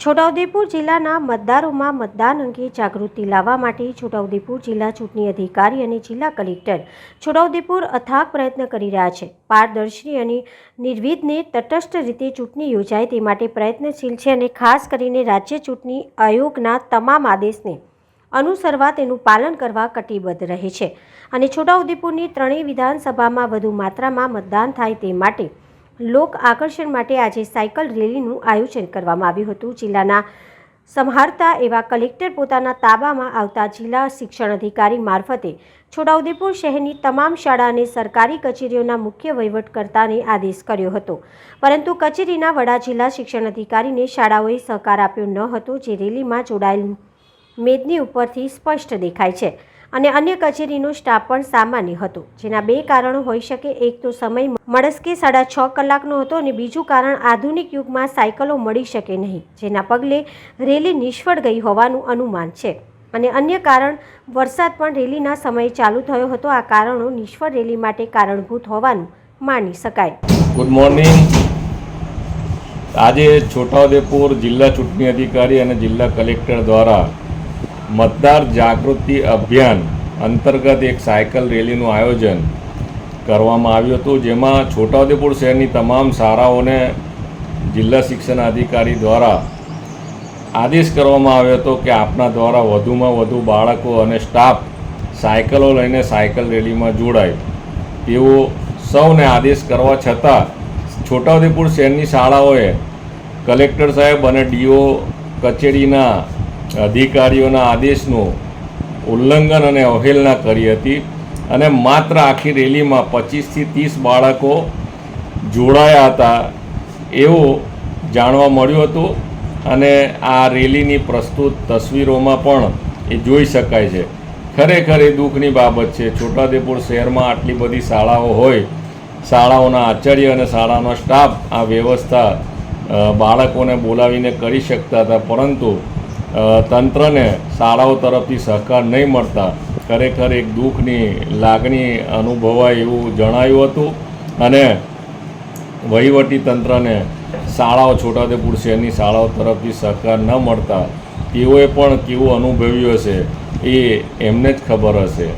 છોટાઉદેપુર જિલ્લાના મતદારોમાં મતદાન અંગે જાગૃતિ લાવવા માટે છોટાઉદેપુર જિલ્લા ચૂંટણી અધિકારી અને જિલ્લા કલેક્ટર છોટાઉદેપુર અથાગ પ્રયત્ન કરી રહ્યા છે. પારદર્શી અને નિર્વિધને તટસ્થ રીતે ચૂંટણી યોજાય તે માટે પ્રયત્નશીલ છે અને ખાસ કરીને રાજ્ય ચૂંટણી આયોગના તમામ આદેશને અનુસરવા તેનું પાલન કરવા કટિબદ્ધ રહે છે. અને છોટાઉદેપુરની ત્રણેય વિધાનસભામાં વધુ માત્રામાં મતદાન થાય તે માટે લોક આકર્ષણ માટે આજે સાયકલ રેલીનું આયોજન કરવામાં આવ્યું હતું. જિલ્લાના સંહારતા એવા કલેક્ટર પોતાના તાબામાં આવતા જિલ્લા શિક્ષણ અધિકારી મારફતે છોટાઉદેપુર શહેરની તમામ શાળા અને સરકારી કચેરીઓના મુખ્ય વહીવટકર્તાને આદેશ કર્યો હતો. પરંતુ કચેરીના વડા જિલ્લા શિક્ષણ અધિકારીને શાળાઓએ સહકાર આપ્યો ન હતો, જે રેલીમાં જોડાયેલ મેદની ઉપરથી સ્પષ્ટ દેખાય છે. અને અન્ય કચેરીનો સ્ટાફ પણ સામાન્ય હતો. જેના બે કારણો હોઈ શકે. એક તો સમય મળસ્કે સાડા છ કલાકનો હતો અને બીજું કારણ આધુનિક યુગમાં સાયકલો મળી શકે નહીં, જેના પગલે રેલી નિષ્ફળ ગઈ હોવાનું અનુમાન છે. અને અન્ય કારણ, વરસાદ પણ રેલીના સમયે ચાલુ થયો હતો. આ કારણો નિષ્ફળ રેલી માટે કારણભૂત હોવાનું માની શકાય. ગુડ મોર્નિંગ આજે છોટાઉદેપુર જિલ્લા ચૂંટણી અધિકારી અને જિલ્લા કલેક્ટર દ્વારા મતદાર જાગૃતિ અભિયાન અંતર્ગત એક સાયકલ રેલીનું આયોજન કરવામાં આવ્યું હતું, જેમાં છોટાઉદેપુર શહેરની તમામ શાળાઓને જિલ્લા શિક્ષણ અધિકારી દ્વારા આદેશ કરવામાં આવ્યો હતો કે આપના દ્વારા વધુમાં વધુ બાળકો અને સ્ટાફ સાયકલો લઈને સાયકલ રેલીમાં જોડાય. તેવો સૌને આદેશ કરવા છતાં છોટાઉદેપુર શહેરની શાળાઓએ કલેક્ટર સાહેબ અને ડીઓ કચેરીના અધિકારીઓના આદેશનું ઉલ્લંઘન અને અવહેલના કરી હતી અને માત્ર આખી રેલીમાં પચીસથી ત્રીસ બાળકો જોડાયા હતા એવું જાણવા મળ્યું હતું અને આ રેલીની પ્રસ્તુત તસવીરોમાં પણ એ જોઈ શકાય છે. ખરેખર એ દુઃખની બાબત છે. છોટાઉદેપુર શહેરમાં આટલી બધી શાળાઓ હોય, શાળાઓના આચાર્ય અને શાળાનો સ્ટાફ આ વ્યવસ્થા બાળકોને બોલાવીને કરી શકતા હતા. પરંતુ તંત્રને શાળાઓ તરફથી સહકાર નહીં મળતા ખરેખર એક દુઃખની લાગણી અનુભવાય એવું જણાયું હતું. અને વહીવટી તંત્રને શાળાઓ, છોટાઉદેપુર શહેરની શાળાઓ તરફથી સહકાર ન મળતા તેઓએ પણ કેવું અનુભવ્યું હશે એ એમને જ ખબર હશે.